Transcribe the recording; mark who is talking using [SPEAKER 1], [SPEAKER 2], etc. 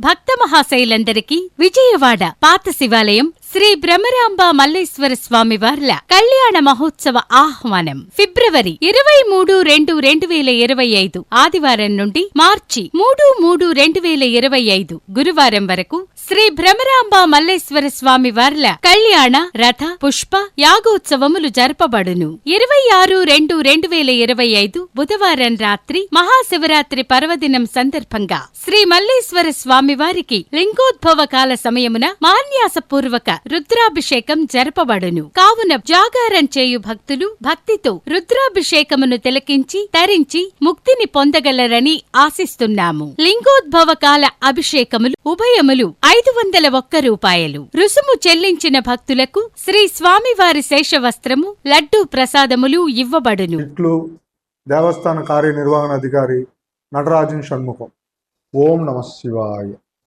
[SPEAKER 1] భక్త మహాశైలందరికీ విజయవాడ పాత శివాలయం శ్రీ భ్రమరాంబ మల్లేశ్వర స్వామి వార్ల కళ్యాణ మహోత్సవ ఆహ్వానం. ఫిబ్రవరి ఇరవై మూడు రెండు రెండు వేల ఇరవై ఐదు ఆదివారం నుండి మార్చి మూడు మూడు రెండు వేల ఇరవై ఐదు గురువారం వరకు శ్రీ భ్రమరాంబ మల్లేశ్వర స్వామి వార్ల కళ్యాణ రథ పుష్ప యాగోత్సవములు జరపబడును. ఇరవై ఆరు రెండు రెండు వేల ఇరవై ఐదు బుధవారం రాత్రి మహాశివరాత్రి పర్వదినం సందర్భంగా శ్రీ మల్లేశ్వర స్వామి వారికి లింగోద్భవ కాల సమయమున మాన్యాసపూర్వక రుద్రాభిషేకం జరపబడును. కావున జాగారం చేయు భక్తులు భక్తితో రుద్రాభిషేకమును తిలకించి తరించి ముక్తిని పొందగలరని ఆశిస్తున్నాము. లింగోద్భవ కాల అభిషేకములు ఉభయములు ఐదు వందల ఒక్క రూపాయలు. రుసుము చెల్లించిన భక్తులకు శ్రీ స్వామివారి శేషవస్త్రము లడ్డూ ప్రసాదములు ఇవ్వబడును.
[SPEAKER 2] దేవస్థాన కార్యనిర్వహణ అధికారి నటరాజన్ షణ్ముఖం. ఓం నమ శివాయ.